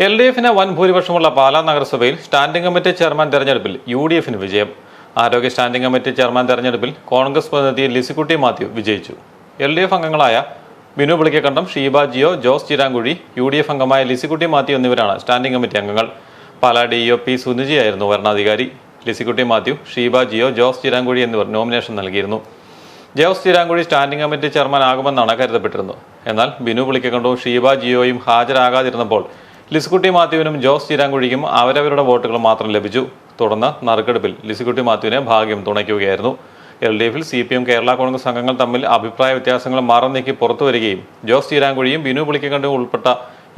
L D എഫിന് വൻ ഭൂരിപക്ഷമുള്ള പാലാ നഗരസഭയിൽ സ്റ്റാൻഡിംഗ് കമ്മിറ്റി ചെയർമാൻ തെരഞ്ഞെടുപ്പിൽ യു ഡി എഫിന് വിജയം. ആരോഗ്യ സ്റ്റാൻഡിംഗ് കമ്മിറ്റി ചെയർമാൻ തെരഞ്ഞെടുപ്പിൽ കോൺഗ്രസ് പ്രതിനിധി ലിസിക്കുട്ടി മാത്യു വിജയിച്ചു. എൽ ഡി എഫ് അംഗങ്ങളായ Binu Pulikkakandam Sheeba Jio Jose Chirankuzhy U D F അംഗമായ ലിസിക്കുട്ടി മാത്യു എന്നിവരാണ് സ്റ്റാൻഡിംഗ് കമ്മിറ്റി അംഗങ്ങൾ. പാലാ ഡി ഒ പി സുനിജിയായിരുന്നു വരണാധികാരി ലിസിക്കുട്ടി മാത്യു ഷീബ ജിയോ ജോസ് ചിരാങ്കുഴി എന്നിവർ നോമിനേഷൻ നൽകിയിരുന്നു. Jose Chirankuzhy standing committee chairman ആകുമെന്നാണ് കരുതപ്പെട്ടിരുന്നത്. എന്നാൽ ബിനു പുളിക്കക്കണ്ടവും ഷീബ ജിയോയും ഹാജരാകാതിരുന്നപ്പോൾ ലിസ്കുട്ടി മാത്യുവിനും ജോസ് ചിരാങ്കുഴിക്കും അവരവരുടെ വോട്ടുകൾ മാത്രം ലഭിച്ചു. തുടർന്ന് നറുക്കെടുപ്പിൽ ലിസിക്കുട്ടി മാത്യുവിനെ ഭാഗ്യം തുണയ്ക്കുകയായിരുന്നു. എൽ ഡി എഫിൽ C P M Kerala Congress അംഗങ്ങൾ തമ്മിൽ അഭിപ്രായ വ്യത്യാസങ്ങൾ മറന്നു നീക്കി പുറത്തു വരികയും ജോസ് ചീരാങ്കുഴിയും ബിനു പുളിക്കണ്ടും ഉൾപ്പെട്ട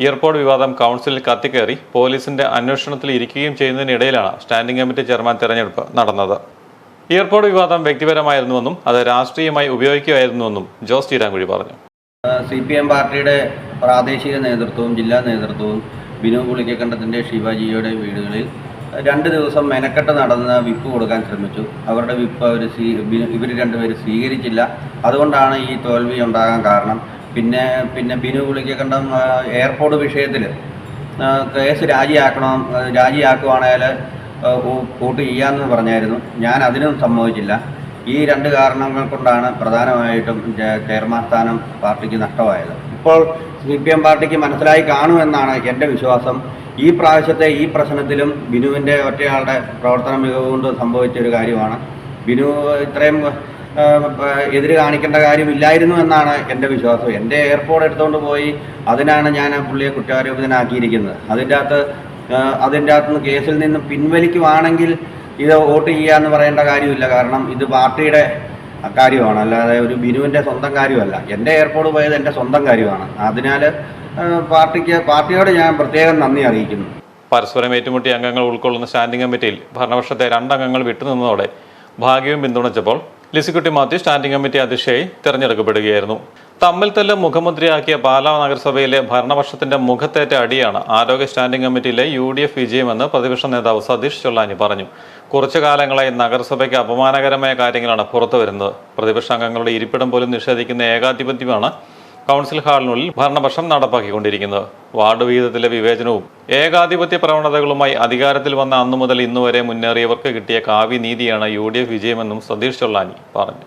എയർപോർട്ട് വിവാദം കൗൺസിലിൽ കത്തിക്കയറി പോലീസിന്റെ അന്വേഷണത്തിൽ ഇരിക്കുകയും ചെയ്യുന്നതിനിടയിലാണ് സ്റ്റാൻഡിംഗ് കമ്മിറ്റി ചെയർമാൻ തെരഞ്ഞെടുപ്പ് നടന്നത്. എയർപോർട്ട് വിവാദം വ്യക്തിപരമായിരുന്നുവെന്നും അത് രാഷ്ട്രീയമായി ഉപയോഗിക്കുകയായിരുന്നുവെന്നും ജോസ് ചീരാങ്കുഴി പറഞ്ഞു. സി പാർട്ടിയുടെ പ്രാദേശിക നേതൃത്വവും ജില്ലാ നേതൃത്വവും ബിനു പുളിക്കക്കണ്ടത്തിന്റെ ശിവാജിയുടെ വീടുകളിൽ രണ്ട് ദിവസം മെനക്കെട്ട് നടന്ന് വിപ്പ് കൊടുക്കാൻ ശ്രമിച്ചു. അവരുടെ വിപ്പ് അവർ സ്വീ ഇവർ രണ്ടുപേരും സ്വീകരിച്ചില്ല. അതുകൊണ്ടാണ് ഈ തോൽവി ഉണ്ടാകാൻ കാരണം. പിന്നെ പിന്നെ ബിനു ആ, എയർപോർട്ട് വിഷയത്തിൽ കേസ് രാജിയാക്കണം രാജിയാക്കുവാണേൽ വോട്ട് ചെയ്യാമെന്ന് പറഞ്ഞായിരുന്നു. ഞാൻ അതിനും സമ്മതിച്ചില്ല. ഈ രണ്ട് കാരണങ്ങൾ കൊണ്ടാണ് പ്രധാനമായിട്ടും ചെയർമാൻ സ്ഥാനം പാർട്ടിക്ക് നഷ്ടമായത്. ഇപ്പോൾ സി പി എം പാർട്ടിക്ക് മനസ്സിലായി കാണുമെന്നാണ് എന്റെ വിശ്വാസം. ഈ പ്രാവശ്യത്തെ ഈ പ്രശ്നത്തിലും ബിനുവിന്റെ ഒറ്റയാളുടെ പ്രവർത്തന മികവ് കൊണ്ട് സംഭവിച്ച ഒരു കാര്യമാണ്. ബിനു ഇത്രയും എതിര് കാണിക്കേണ്ട കാര്യമില്ലായിരുന്നു എന്നാണ് എന്റെ വിശ്വാസം. എന്റെ എയർപോർട്ട് എടുത്തുകൊണ്ട് പോയി അതിനാണ് ഞാൻ പുള്ളിയെ കുറ്റാരോപിതനാക്കിയിരിക്കുന്നത്. അതിന്റെ അകത്ത് അതിന്റെ അകത്ത് നിന്ന് കേസിൽ നിന്ന് പിൻവലിക്കുവാണെങ്കിൽ ഇത് വോട്ട് ചെയ്യാന്ന് പറയേണ്ട കാര്യമില്ല. കാരണം ഇത് പാർട്ടിയുടെ കാര്യമാണ്. അല്ലാതെ ഒരു ബിനുവിന്റെ സ്വന്തം കാര്യമല്ല. എന്റെ എയർപോർട്ട് പോയത് എന്റെ സ്വന്തം കാര്യമാണ്. അതിനാൽ പാർട്ടിക്ക് പാർട്ടിയോട് ഞാൻ പ്രത്യേകം നന്ദി അറിയിക്കുന്നു. പരസ്പരം ഏറ്റുമുട്ടി അംഗങ്ങൾ ഉൾക്കൊള്ളുന്ന സ്റ്റാൻഡിംഗ് കമ്മിറ്റിയിൽ ഭരണപക്ഷത്തെ രണ്ടംഗങ്ങൾ വിട്ടുനിന്നതോടെ ഭാഗ്യവും പിന്തുണച്ചപ്പോൾ ലിസിക്കുട്ടി മാത്യു സ്റ്റാൻഡിംഗ് കമ്മിറ്റി അധ്യക്ഷയായി തെരഞ്ഞെടുക്കപ്പെടുകയായിരുന്നു. തമ്മിൽ തല്ല് മുഖമുദ്രയാക്കിയ പാലാ നഗരസഭയിലെ ഭരണപക്ഷത്തിന്റെ മുഖത്തേറ്റ അടിയാണ് ആരോഗ്യ സ്റ്റാൻഡിംഗ് കമ്മിറ്റിയിലെ യു ഡി എഫ് വിജയമെന്ന് പ്രതിപക്ഷ നേതാവ് സതീഷ് ചൊള്ളാനി പറഞ്ഞു. കുറച്ചു കാലങ്ങളായി നഗരസഭയ്ക്ക് അപമാനകരമായ കാര്യങ്ങളാണ് പുറത്തു വരുന്നത്. പ്രതിപക്ഷ അംഗങ്ങളുടെ ഇരിപ്പിടം പോലും നിഷേധിക്കുന്ന ഏകാധിപത്യമാണ് കൗൺസിൽ ഹാളിനുള്ളിൽ ഭരണപക്ഷം നടപ്പാക്കിക്കൊണ്ടിരിക്കുന്നത്. വാർഡ് വിഹിതത്തിലെ വിവേചനവും ഏകാധിപത്യ പ്രവണതകളുമായി അധികാരത്തിൽ വന്ന അന്നു മുതൽ ഇന്നുവരെ മുന്നേറിയവർക്ക് കിട്ടിയ കാവ്യനീതിയാണ് യു ഡി എഫ് വിജയമെന്നും സതീഷ് ചൊള്ളാനി പറഞ്ഞു.